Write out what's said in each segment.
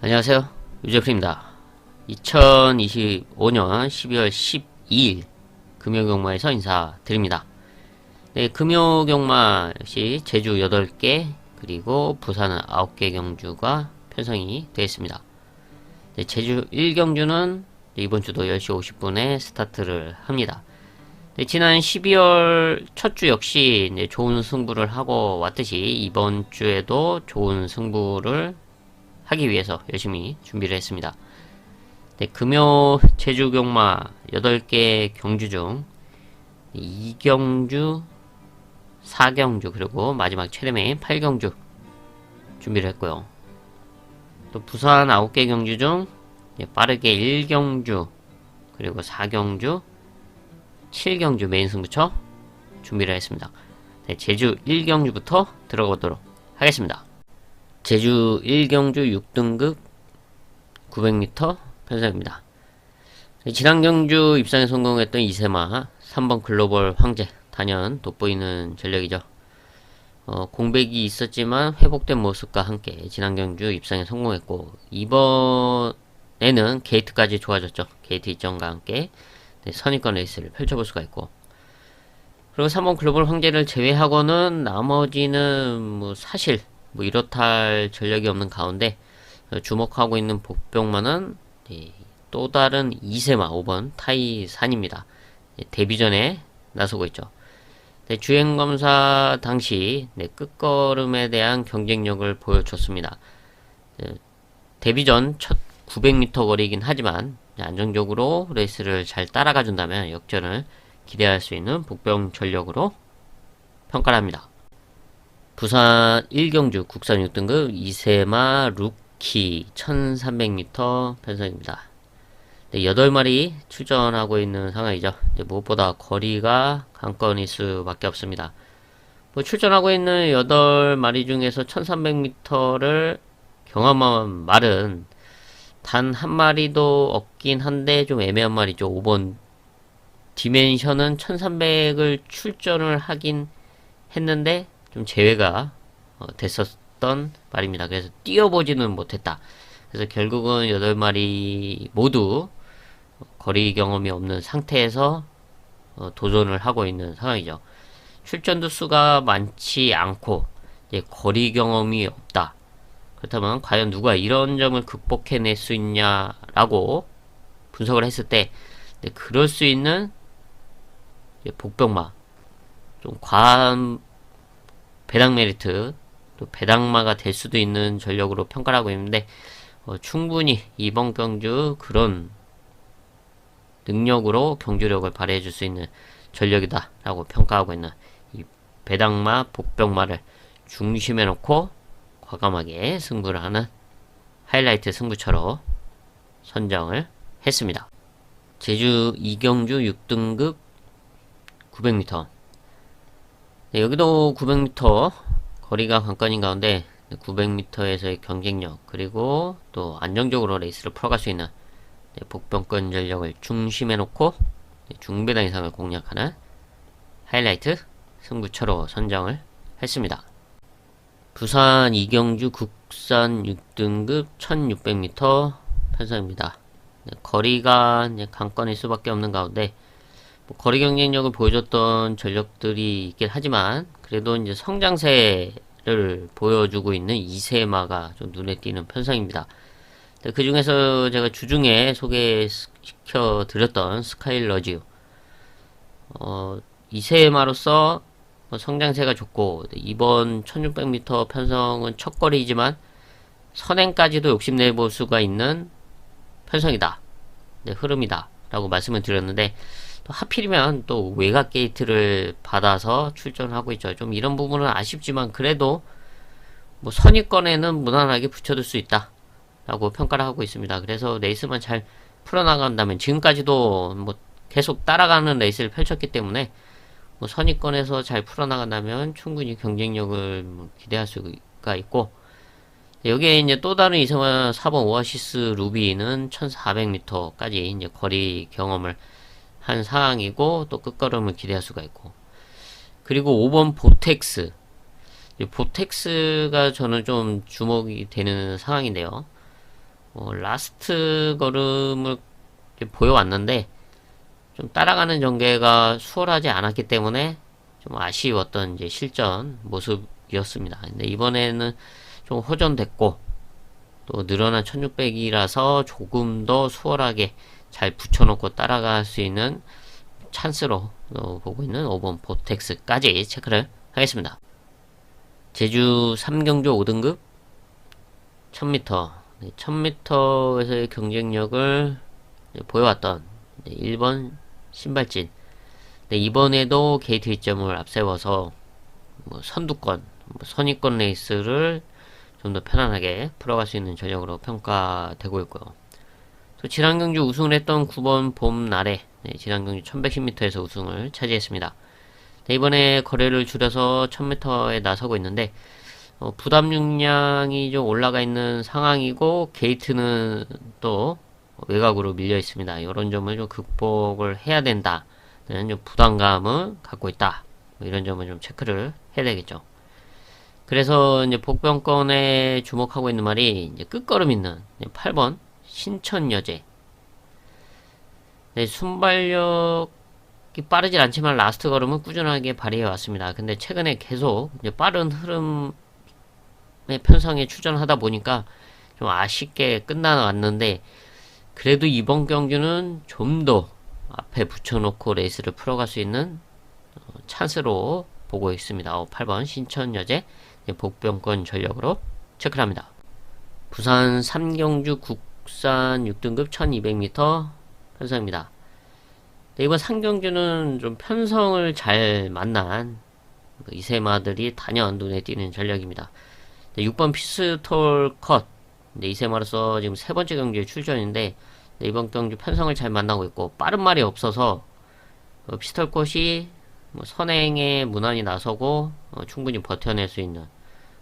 안녕하세요. 유재프입니다. 2025년 12월 12일 금요 경마에서 인사드립니다. 네, 금요 경마 역시 제주 8개 그리고 부산은 9개 경주가 편성이 되어 있습니다. 네, 제주 1경주는 이번 주도 10시 50분에 스타트를 합니다. 네, 지난 12월 첫 주 역시 이제 좋은 승부를 하고 왔듯이 이번 주에도 좋은 승부를 하기 위해서 열심히 준비를 했습니다. 네, 금요 제주 경마 8개 경주 중 2경주, 4경주 그리고 마지막 최대매인 8경주 준비를 했고요. 또 부산 9개 경주 중 예, 빠르게 1경주 그리고 4경주, 7경주 메인 승부처 준비를 했습니다. 네, 제주 1경주부터 들어가보도록 하겠습니다. 제주 1경주 6등급 900m 편성입니다. 지난 경주 입상에 성공했던 이세마 3번 글로벌 황제 단연 돋보이는 전력이죠. 어, 공백이 있었지만 회복된 모습과 함께 지난 경주 입상에 성공했고 이번에는 게이트까지 좋아졌죠. 게이트 이점과 함께 네, 선입권 레이스를 펼쳐볼 수가 있고 그리고 3번 글로벌 황제를 제외하고는 나머지는 뭐 사실 뭐 이렇다 할 전력이 없는 가운데 어, 주목하고 있는 복병만은 예, 또 다른 이세마 5번 타이산입니다. 예, 데뷔 전에 나서고 있죠. 네, 주행검사 당시 네, 끝걸음에 대한 경쟁력을 보여줬습니다. 네, 데뷔 전 첫 900m 거리이긴 하지만 네, 안정적으로 레이스를 잘 따라가 준다면 역전을 기대할 수 있는 복병 전력으로 평가를 합니다. 부산 1경주 국산 6등급 이세마 루키 1300m 편성입니다. 네, 8마리 출전하고 있는 상황이죠. 네, 무엇보다 거리가 관건일 수밖에 없습니다. 뭐 출전하고 있는 8마리 중에서 1300m를 경험한 말은 단 한 마리도 없긴 한데 좀 애매한 말이죠. 5번 디멘션은 1300을 출전을 하긴 했는데 좀 제외가 어, 됐었던 말입니다. 그래서 뛰어보지는 못했다. 그래서 결국은 8마리 모두 거리 경험이 없는 상태에서 어, 도전을 하고 있는 상황이죠. 출전도 수가 많지 않고 거리 경험이 없다. 그렇다면 과연 누가 이런 점을 극복해낼 수 있냐라고 분석을 했을 때 네, 그럴 수 있는 복병마 좀 과한 배당 메리트 또 배당마가 될 수도 있는 전력으로 평가를 하고 있는데 어, 충분히 이번 경주 그런 능력으로 경주력을 발휘해 줄 수 있는 전력이다 라고 평가하고 있는 이 배당마 복병마를 중심에 놓고 과감하게 승부를 하는 하이라이트 승부처로 선정을 했습니다. 제주 이경주 6등급 900m 네, 여기도 900m 거리가 관건인 가운데 900m에서의 경쟁력 그리고 또 안정적으로 레이스를 풀어갈 수 있는 네, 복병권 전력을 중심에 놓고 네, 중배당 이상을 공략하는 하이라이트 승부처로 선정을 했습니다. 부산 이경주 국산 6등급 1600m 편성입니다. 네, 거리가 관건일 수밖에 없는 가운데 뭐 거리 경쟁력을 보여줬던 전력들이 있긴 하지만 그래도 이제 성장세를 보여주고 있는 이세마가 좀 눈에 띄는 편성입니다. 그 중에서 제가 주중에 소개시켜 드렸던 스카일러즈 어, 이세마로서 뭐 성장세가 좋고 이번 1600m 편성은 첫 거리이지만 선행까지도 욕심내볼 수가 있는 편성이다. 네, 흐름이다. 라고 말씀을 드렸는데 또 하필이면 또 외곽 게이트를 받아서 출전하고 있죠. 좀 이런 부분은 아쉽지만 그래도 뭐 선입권에는 무난하게 붙여둘 수 있다. 라고 평가를 하고 있습니다. 그래서 레이스만 잘 풀어나간다면 지금까지도 뭐 계속 따라가는 레이스를 펼쳤기 때문에 뭐 선입권에서 잘 풀어나간다면 충분히 경쟁력을 뭐 기대할 수가 있고 여기에 이제 또 다른 이성화 4번 오아시스 루비는 1400m까지 이제 거리 경험을 한 상황이고 또 끝걸음을 기대할 수가 있고 그리고 5번 보텍스. 이 보텍스가 저는 좀 주목이 되는 상황인데요. 어, 라스트 걸음을 보여왔는데 좀 따라가는 전개가 수월하지 않았기 때문에 좀 아쉬웠던 이제 실전 모습이었습니다. 근데 이번에는 좀 호전됐고 또 늘어난 1600이라서 조금 더 수월하게 잘 붙여놓고 따라갈 수 있는 찬스로 어, 보고 있는 5번 보텍스까지 체크를 하겠습니다. 제주 3경주 5등급 1000m 1000m에서의 경쟁력을 보여왔던 1번 신발진 네, 이번에도 게이트 2점을 앞세워서 뭐 선두권, 뭐 선입권 레이스를 좀 더 편안하게 풀어갈 수 있는 전력으로 평가되고 있고요. 또 지난 경주 우승을 했던 9번 봄날에 네, 지난 경주 1110m에서 우승을 차지했습니다. 네, 이번에 거래를 줄여서 1000m에 나서고 있는데 어, 부담 용량이 좀 올라가 있는 상황이고 게이트는 또 외곽으로 밀려 있습니다. 이런 점을 좀 극복을 해야 된다는 좀 부담감을 갖고 있다. 뭐 이런 점을 좀 체크를 해야 되겠죠. 그래서 이제 복병권에 주목하고 있는 말이 이제 끝걸음 있는 8번 신천여제. 네, 순발력이 빠르진 않지만 라스트 걸음은 꾸준하게 발휘해 왔습니다. 근데 최근에 계속 빠른 흐름의 편성에 출전하다 보니까 좀 아쉽게 끝나왔는데 그래도 이번 경주는 좀 더 앞에 붙여놓고 레이스를 풀어갈 수 있는 어, 찬스로 보고 있습니다. 어, 8번 신천여제 복병권 전력으로 체크를 합니다. 부산 3경주 국산 6등급 1200m 편성입니다. 네, 이번 3경주는 좀 편성을 잘 만난 그 이세마들이 단연 눈에 띄는 전력입니다. 네, 6번 피스톨 컷 네, 이세마로서 지금 세 번째 경주에 출전인데 네, 이번 경주 편성을 잘 만나고 있고 빠른 말이 없어서 어, 피스톨 컷이 뭐 선행에 무난히 나서고 어, 충분히 버텨낼 수 있는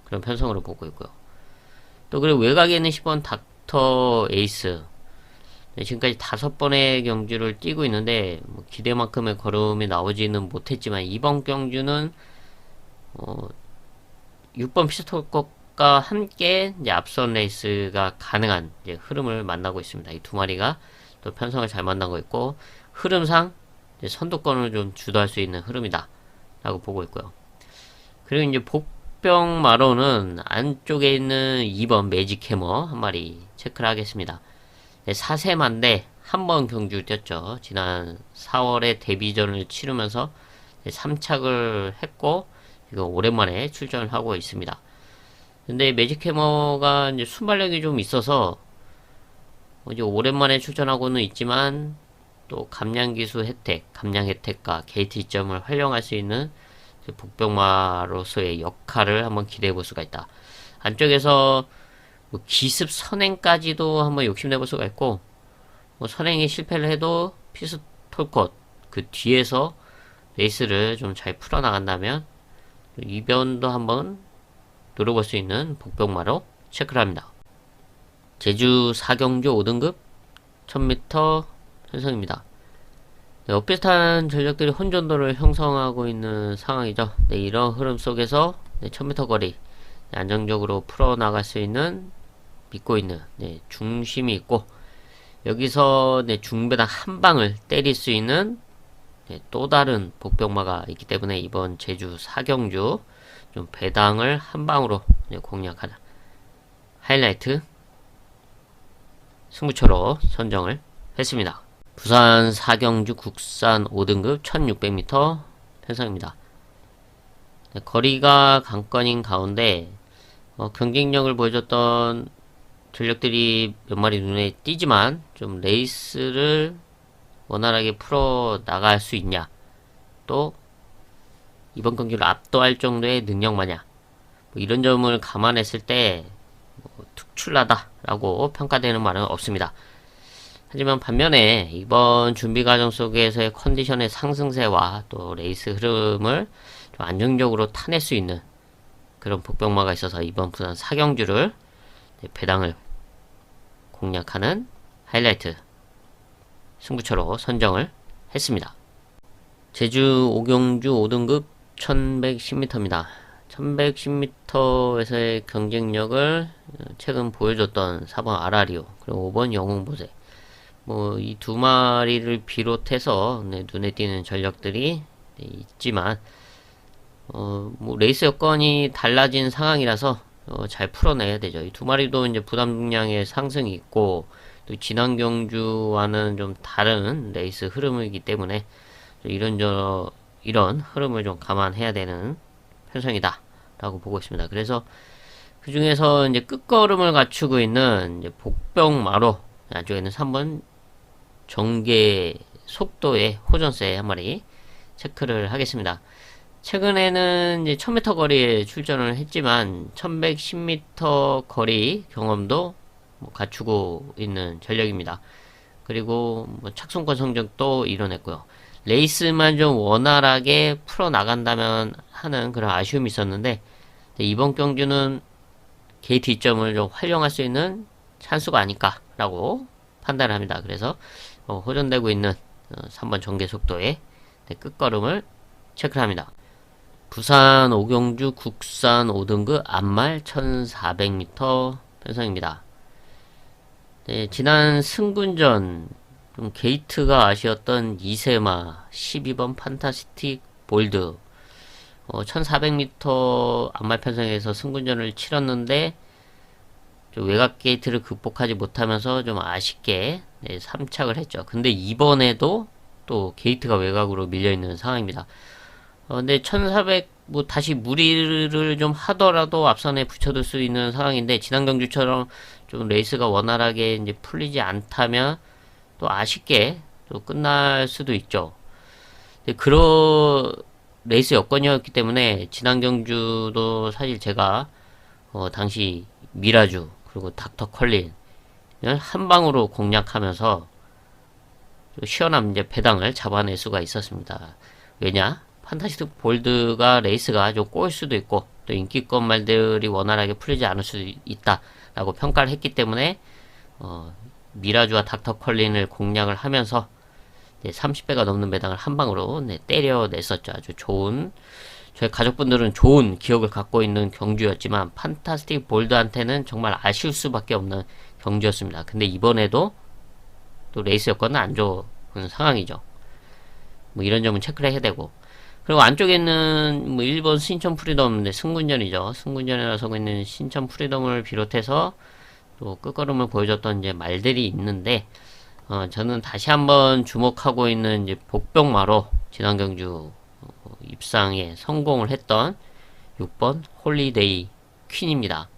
그런 편성으로 보고 있고요. 또 그리고 외곽에 있는 10번 닥터 에이스 네, 지금까지 다섯 번의 경주를 뛰고 있는데 뭐 기대만큼의 걸음이 나오지는 못했지만 이번 경주는 어, 6번 피스톨것 과 함께 이제 앞선 레이스가 가능한 이제 흐름을 만나고 있습니다. 이 두 마리가 또 편성을 잘 만나고 있고 흐름상 선두권을 좀 주도할 수 있는 흐름이다 라고 보고 있고요. 그리고 이제 복병 마로는 안쪽에 있는 2번 매직 해머 한 마리 체크를 하겠습니다. 네, 사세만데 한 번 경주 뛰었죠. 지난 4월에 데뷔전을 치르면서 3착을 했고 이거 오랜만에 출전을 하고 있습니다. 근데 매직 해머가 이제 순발력이 좀 있어서 이제 오랜만에 출전하고는 있지만 또 감량 기수 혜택, 감량 혜택과 게이트 이점을 활용할 수 있는 복병마로서의 역할을 한번 기대해 볼 수가 있다. 안쪽에서 뭐 기습 선행까지도 한번 욕심내 볼 수가 있고 뭐 선행에 실패를 해도 피스톨컷 그 뒤에서 레이스를 좀 잘 풀어나간다면 이변도 한번 노려볼 수 있는 복병마로 체크를 합니다. 제주 4경주 5등급 1000m 편성입니다. 네, 엇비슷한 전력들이 혼전도를 형성하고 있는 상황이죠. 네, 이런 흐름 속에서 네, 1000m 거리 네, 안정적으로 풀어나갈 수 있는 믿고 있는 네, 중심이 있고 여기서 네, 중배당 한 방을 때릴 수 있는 네, 또 다른 복병마가 있기 때문에 이번 제주 사경주 좀 배당을 한 방으로 네, 공략하자 하이라이트 승부처로 선정을 했습니다. 부산 사경주 국산 5등급 1600m 편성입니다. 네, 거리가 강권인 가운데 어, 경쟁력을 보여줬던 전력들이 몇 마리 눈에 띄지만 좀 레이스를 원활하게 풀어 나갈 수 있냐 또 이번 경기를 압도할 정도의 능력마냐 뭐 이런 점을 감안했을 때 뭐 특출나다라고 평가되는 말은 없습니다. 하지만 반면에 이번 준비 과정 속에서의 컨디션의 상승세와 또 레이스 흐름을 좀 안정적으로 타낼 수 있는 그런 복병마가 있어서 이번 부산 사경주를 배당을 공략하는 하이라이트 승부처로 선정을 했습니다. 제주 오경주 5등급 1110m입니다. 1110m에서의 경쟁력을 최근 보여줬던 4번 아라리오 그리고 5번 영웅보세 뭐 이 두 마리를 비롯해서 네, 눈에 띄는 전력들이 네, 있지만 어, 뭐 레이스 여건이 달라진 상황이라서 어, 잘 풀어내야 되죠. 이 두 마리도 이제 부담량의 상승이 있고 또 지난 경주와는 좀 다른 레이스 흐름이기 때문에 이런 저 이런 흐름을 좀 감안해야 되는 편성이다 라고 보고 있습니다. 그래서 그 중에서 이제 끝걸음을 갖추고 있는 복병마로 안쪽에는 3번 전개 속도의 호전세 한 마리 체크를 하겠습니다. 최근에는 이제 1000m 거리에 출전을 했지만 1110m 거리 경험도 뭐 갖추고 있는 전력입니다. 그리고 뭐 착송권 성적도 이뤄냈고요. 레이스만 좀 원활하게 풀어 나간다면 하는 그런 아쉬움이 있었는데 이번 경주는 게이트 이점을 좀 활용할 수 있는 찬스가 아닐까라고 판단을 합니다. 그래서 어, 호전되고 있는 어, 3번 전개 속도의 네, 끝걸음을 체크를 합니다. 부산 오경주 국산 5등급 앞말 1400m 편성입니다. 네, 지난 승군전 좀 게이트가 아쉬웠던 이세마 12번 판타스틱 볼드 어, 1400m 앞말 편성에서 승군전을 치렀는데 좀 외곽 게이트를 극복하지 못하면서 좀 아쉽게 네, 3착을 했죠. 근데 이번에도 또 게이트가 외곽으로 밀려있는 상황입니다. 어, 근데 1400, 뭐 다시 무리를 좀 하더라도 앞선에 붙여둘 수 있는 상황인데 지난 경주처럼 좀 레이스가 원활하게 이제 풀리지 않다면 또 아쉽게 또 끝날 수도 있죠. 그런 레이스 여건이었기 때문에 지난 경주도 사실 제가 어, 당시 미라주 그리고 닥터 컬린을 한 방으로 공략하면서 시원한 이제 배당을 잡아낼 수가 있었습니다. 왜냐? 판타스틱 볼드가 레이스가 좀 꼬일 수도 있고 또 인기권 말들이 원활하게 풀리지 않을 수도 있다라고 평가를 했기 때문에 어, 미라주와 닥터 컬린을 공략을 하면서 네, 30배가 넘는 배당을 한 방으로 네, 때려냈었죠. 아주 좋은 저희 가족분들은 좋은 기억을 갖고 있는 경주였지만 판타스틱 볼드한테는 정말 아쉬울 수밖에 없는 경주였습니다. 근데 이번에도 또 레이스 여건은 안 좋은 상황이죠. 뭐 이런 점은 체크를 해야 되고 그리고 안쪽에는 뭐 일본 신천 프리덤 네, 승군전이죠. 승군전에 나서고 있는 신천 프리덤을 비롯해서 또 끝걸음을 보여줬던 이제 말들이 있는데 어, 저는 다시 한번 주목하고 있는 이제 복병마로 지난 경주 어, 입상에 성공을 했던 6번 홀리데이 퀸입니다.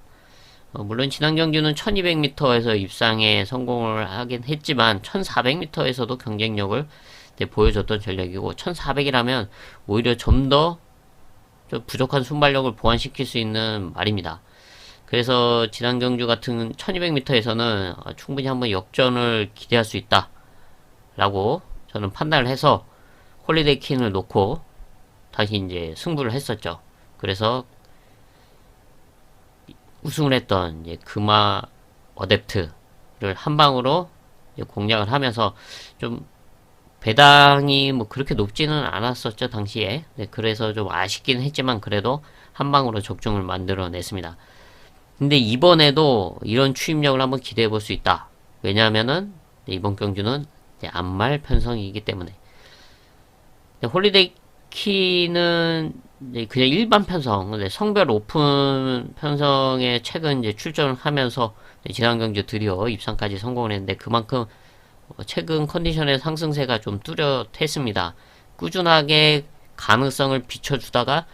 어, 물론 지난 경주는 1200m에서 입상에 성공을 하긴 했지만 1400m에서도 경쟁력을 네, 보여줬던 전력이고 1400이라면 오히려 좀 더 부족한 순발력을 보완시킬 수 있는 말입니다. 그래서 지난 경주 같은 1200m에서는 어, 충분히 한번 역전을 기대할 수 있다 라고 저는 판단을 해서 홀리데이 킨을 놓고 다시 이제 승부를 했었죠. 그래서 우승을 했던 이제 금화 어댑트를 한 방으로 공략을 하면서 좀 배당이 뭐 그렇게 높지는 않았었죠 당시에. 네, 그래서 좀 아쉽긴 했지만 그래도 한 방으로 적중을 만들어 냈습니다 근데 이번에도 이런 추임력을 한번 기대해 볼 수 있다. 왜냐하면은 이번 경주는 안말 편성이기 때문에 홀리데이 키는 그냥 일반 편성, 성별 오픈 편성에 최근 이제 출전을 하면서 지난 경주 드디어 입상까지 성공을 했는데 그만큼 최근 컨디션의 상승세가 좀 뚜렷했습니다. 꾸준하게 가능성을 비춰주다가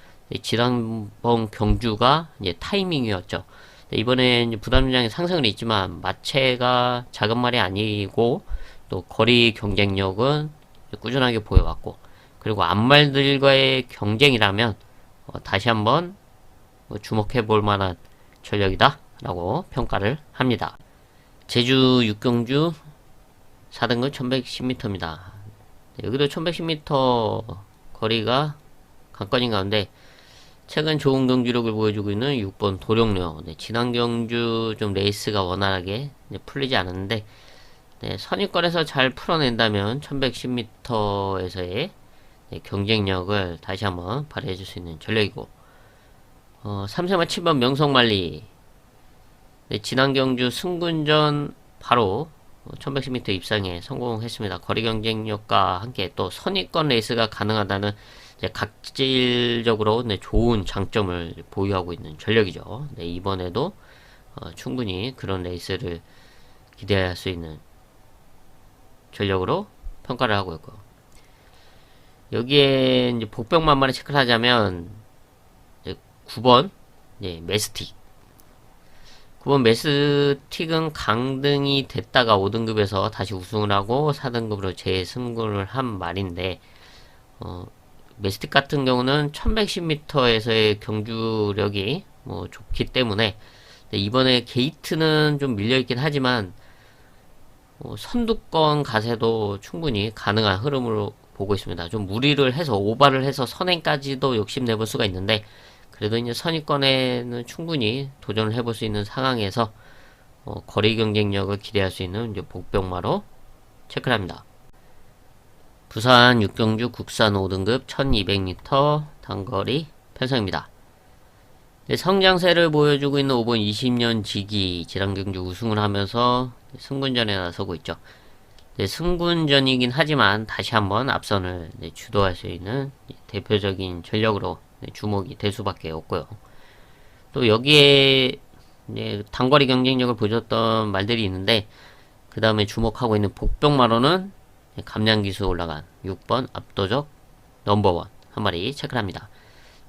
지난번 경주가 이제 타이밍이었죠. 네, 이번에 부담량이 상승은 있지만 마체가 작은 말이 아니고 또 거리 경쟁력은 꾸준하게 보여왔고 그리고 앞말들과의 경쟁이라면 어, 다시 한번 뭐 주목해 볼 만한 전력이다 라고 평가를 합니다. 제주 육경주 4등급 1110m입니다. 여기도 1110m 거리가 관건인 가운데 최근 좋은 경기력을 보여주고 있는 6번 도룡료. 네, 지난 경주 좀 레이스가 원활하게 네, 풀리지 않았는데 네, 선입권에서 잘 풀어낸다면 1110m에서의 네, 경쟁력을 다시 한번 발휘해 줄 수 있는 전력이고 어, 3세마 7번 명성만리 네, 지난 경주 승군전 바로 1110m 입상에 성공했습니다. 거리 경쟁력과 함께 또 선입권 레이스가 가능하다는 이제 각질적으로 네, 좋은 장점을 보유하고 있는 전력이죠. 네, 이번에도 어, 충분히 그런 레이스를 기대할 수 있는 전력으로 평가를 하고 있고 여기에 이제 복병만만을 체크를 하자면 이제 9번 예, 메스틱 9번 메스틱은 강등이 됐다가 5등급에서 다시 우승을 하고 4등급으로 재승군을 한 말인데 어, 메스틱 같은 경우는 1110m에서의 경주력이 뭐 좋기 때문에 이번에 게이트는 좀 밀려있긴 하지만 어, 선두권 가세도 충분히 가능한 흐름으로 보고 있습니다. 좀 무리를 해서 오바를 해서 선행까지도 욕심내볼 수가 있는데 그래도 이제 선의권에는 충분히 도전을 해볼 수 있는 상황에서 어, 거리 경쟁력을 기대할 수 있는 이제 복병마로 체크를 합니다. 부산 육경주 국산 5등급 1200m 단거리 편성입니다. 네, 성장세를 보여주고 있는 5번 20년 지기 지랑경주 우승을 하면서 승군전에 나서고 있죠. 네, 승군전이긴 하지만 다시 한번 앞선을 네, 주도할 수 있는 대표적인 전력으로 네, 주목이 될 수밖에 없고요. 또 여기에 네, 단거리 경쟁력을 보여줬던 말들이 있는데 그 다음에 주목하고 있는 복병마로는 네, 감량 기수 올라간 6번 압도적 넘버원 한 마리 체크를 합니다.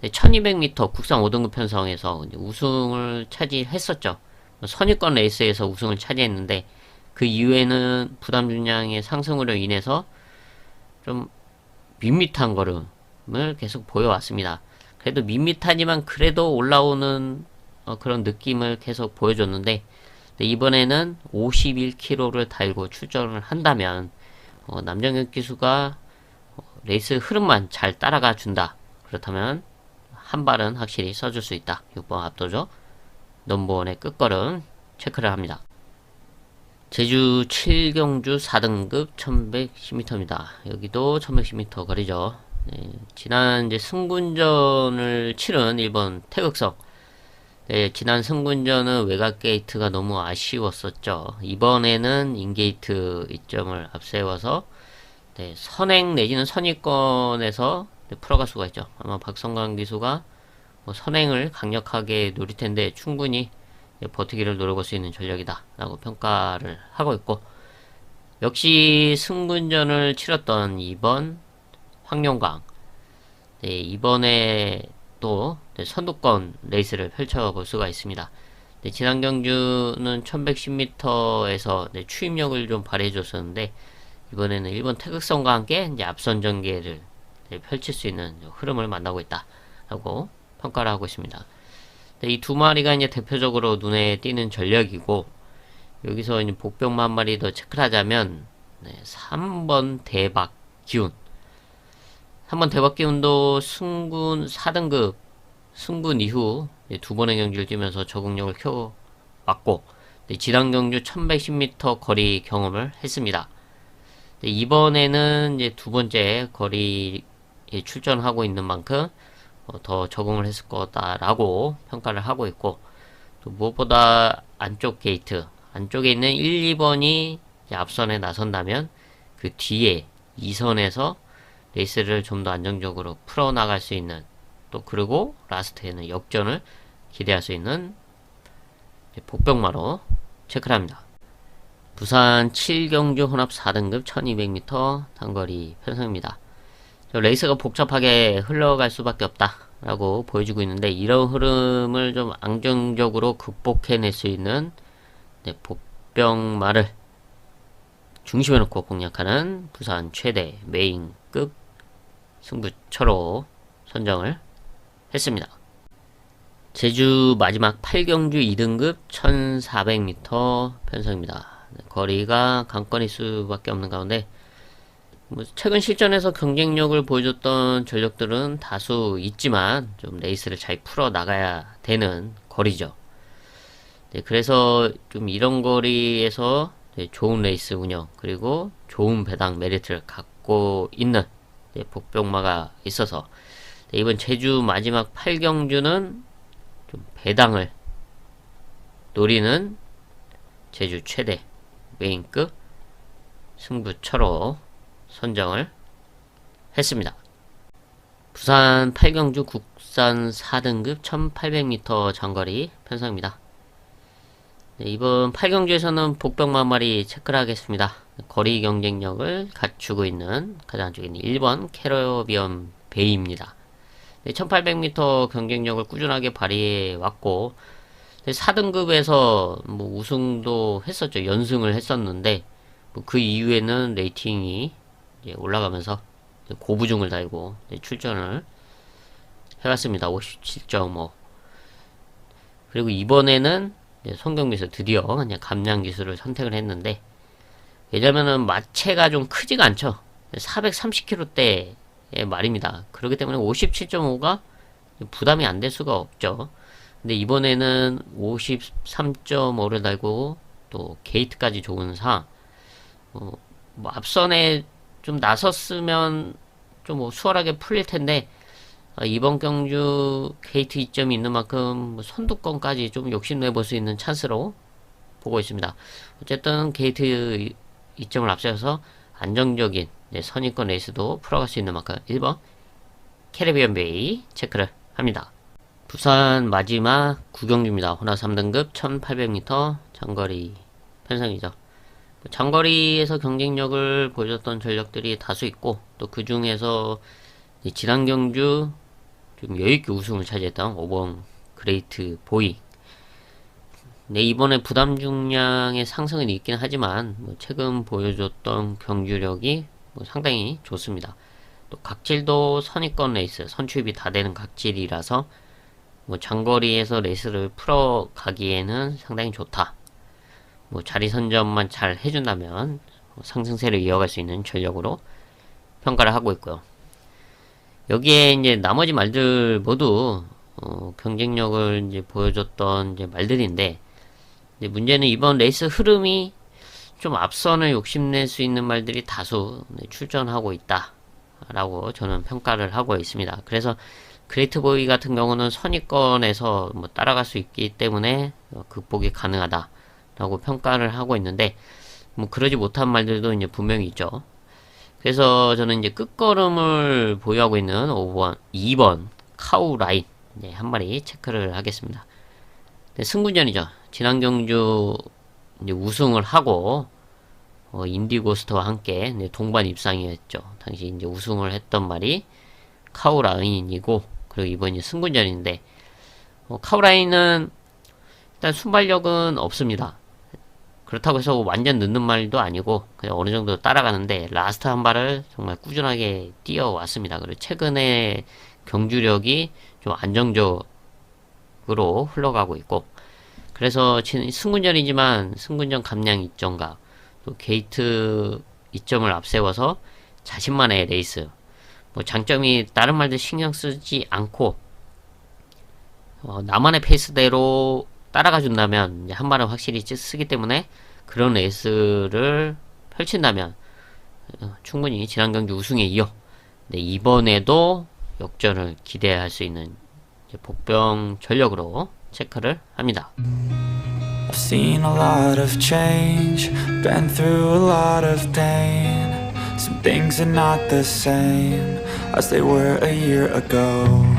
네, 1200m 국산 5등급 편성에서 우승을 차지했었죠. 선입권 레이스에서 우승을 차지했는데 그 이후에는 부담 중량의 상승으로 인해서 좀 밋밋한 걸음을 계속 보여왔습니다. 그래도 밋밋하지만 그래도 올라오는 어, 그런 느낌을 계속 보여줬는데 이번에는 51km를 달고 출전을 한다면 어, 남정혁 기수가 어, 레이스 흐름만 잘 따라가 준다. 그렇다면 한 발은 확실히 써줄 수 있다. 6번 압도적 넘버원의 끝걸음 체크를 합니다. 제주 7경주 4등급 1110m입니다. 여기도 1110m 거리죠. 네, 지난 이제 승군전을 치른 1번 태극성. 네, 지난 승군전은 외곽 게이트가 너무 아쉬웠었죠. 이번에는 인게이트 이점을 앞세워서 네, 선행 내지는 선입권에서 네, 풀어갈 수가 있죠. 아마 박성광 기수가 뭐 선행을 강력하게 노릴 텐데 충분히 네, 버티기를 노려볼 수 있는 전력이다 라고 평가를 하고 있고 역시 승군전을 치렀던 2번 황룡강 네, 이번에 또 네, 선두권 레이스를 펼쳐볼 수가 있습니다. 네, 지난 경주는 1110m에서 네, 추임력을 좀 발휘해 줬었는데 이번에는 일본 태극성과 함께 이제 앞선 전개를 네, 펼칠 수 있는 흐름을 만나고 있다라고 평가를 하고 있습니다. 네, 이두 마리가 이제 대표적으로 눈에 띄는 전력이고 여기서 이제 복병만 한 마리 더 체크를 하자면 네, 3번 대박 기운 3번 대박 기 운도 승군 4등급 승군 이후 두 번의 경주를 뛰면서 적응력을 켜왔고 지난 경주 1110m 거리 경험을 했습니다. 이번에는 두 번째 거리 출전하고 있는 만큼 어, 더 적응을 했을 거다라고 평가를 하고 있고 또 무엇보다 안쪽 게이트 안쪽에 있는 1, 2번이 앞선에 나선다면 그 뒤에 2선에서 레이스를 좀 더 안정적으로 풀어나갈 수 있는 또 그리고 라스트에는 역전을 기대할 수 있는 복병마로 체크를 합니다. 부산 7경주 혼합 4등급 1200m 단거리 편성입니다. 레이스가 복잡하게 흘러갈 수밖에 없다 라고 보여주고 있는데 이런 흐름을 좀 안정적으로 극복해낼 수 있는 네, 복병마를 중심에 놓고 공략하는 부산 최대 메인급 승부처로 선정을 했습니다. 제주 마지막 8경주 2등급 1400m 편성입니다. 네, 거리가 강권일 수밖에 없는 가운데 뭐 최근 실전에서 경쟁력을 보여줬던 전력들은 다수 있지만 좀 레이스를 잘 풀어 나가야 되는 거리죠. 네, 그래서 좀 이런 거리에서 네, 좋은 레이스 운영 그리고 좋은 배당 메리트를 갖고 있는 네, 복병마가 있어서 네, 이번 제주 마지막 8경주는 좀 배당을 노리는 제주 최대 메인급 승부처로 선정을 했습니다. 부산 8경주 국산 4등급 1800m 장거리 편성입니다. 네, 이번 8경주에서는 복병만 마리 체크를 하겠습니다. 거리 경쟁력을 갖추고 있는 가장 쪽인 1번 캐러비언 베이입니다. 네, 1800m 경쟁력을 꾸준하게 발휘해 왔고 4등급에서 뭐 우승도 했었죠. 연승을 했었는데 뭐 그 이후에는 레이팅이 올라가면서 고부중을 달고 출전을 해왔습니다. 57.5 그리고 이번에는 송경미에서 드디어 그냥 감량 기술을 선택을 했는데 예전에는 마체가 좀 크지가 않죠. 430kg대의 말입니다. 그렇기 때문에 57.5가 부담이 안 될 수가 없죠. 근데 이번에는 53.5를 달고 또 게이트까지 좋은 사, 어, 뭐 앞선에 좀 나섰으면 좀 뭐 수월하게 풀릴 텐데 어, 이번 경주 게이트 이점이 있는 만큼 뭐 선두권까지 좀 욕심내 볼 수 있는 찬스로 보고 있습니다. 어쨌든 게이트 이점을 앞세워서 안정적인 네, 선입권 레이스도 풀어갈 수 있는 만큼 1번 캐리비언 베이 체크를 합니다. 부산 마지막 구경주입니다. 호나 3등급 1800m 장거리 편성이죠. 장거리에서 경쟁력을 보여줬던 전력들이 다수 있고 또 그 중에서 지난 경주 좀 여유있게 우승을 차지했던 5번 그레이트 보이 네, 이번에 부담 중량의 상승은 있긴 하지만 뭐 최근 보여줬던 경주력이 뭐 상당히 좋습니다. 또 각질도 선입권 레이스, 선출입이 다 되는 각질이라서 뭐 장거리에서 레이스를 풀어가기에는 상당히 좋다. 뭐 자리 선점만 잘 해준다면 상승세를 이어갈 수 있는 전력으로 평가를 하고 있고요. 여기에 이제 나머지 말들 모두 어, 경쟁력을 이제 보여줬던 이제 말들인데 이제 문제는 이번 레이스 흐름이 좀 앞선을 욕심낼 수 있는 말들이 다수 네, 출전하고 있다라고 저는 평가를 하고 있습니다. 그래서 그레이트 보이 같은 경우는 선입권에서 뭐 따라갈 수 있기 때문에 극복이 가능하다. 라고 평가를 하고 있는데 뭐 그러지 못한 말들도 이제 분명히 있죠. 그래서 저는 이제 끝걸음을 보유하고 있는 5번, 2번 카우 라인 네, 한 마리 체크를 하겠습니다. 네, 승군전이죠. 지난 경주 우승을 하고 어, 인디고스트와 함께 네, 동반 입상이었죠. 당시 이제 우승을 했던 말이 카우라인이고 그리고 이번이 승군전인데 어, 카우라인은 일단 순발력은 없습니다. 그렇다고 해서 완전 늦는 말도 아니고 그냥 어느 정도 따라가는데 라스트 한 발을 정말 꾸준하게 뛰어왔습니다. 그리고 최근에 경주력이 좀 안정적으로 흘러가고 있고 그래서 승군전이지만 승군전 감량 이점과 또 게이트 이점을 앞세워서 자신만의 레이스 뭐 장점이 다른 말들 신경 쓰지 않고 어, 나만의 페이스대로 따라가 준다면 한 발은 확실히 쓰기 때문에 그런 레이스를 펼친다면 어, 충분히 지난 경기 우승에 이어 네, 이번에도 역전을 기대할 수 있는 복병 전력으로 체크를 합니다. I've seen a lot of change, been through a lot of pain. Some things are not the same as they were a year ago.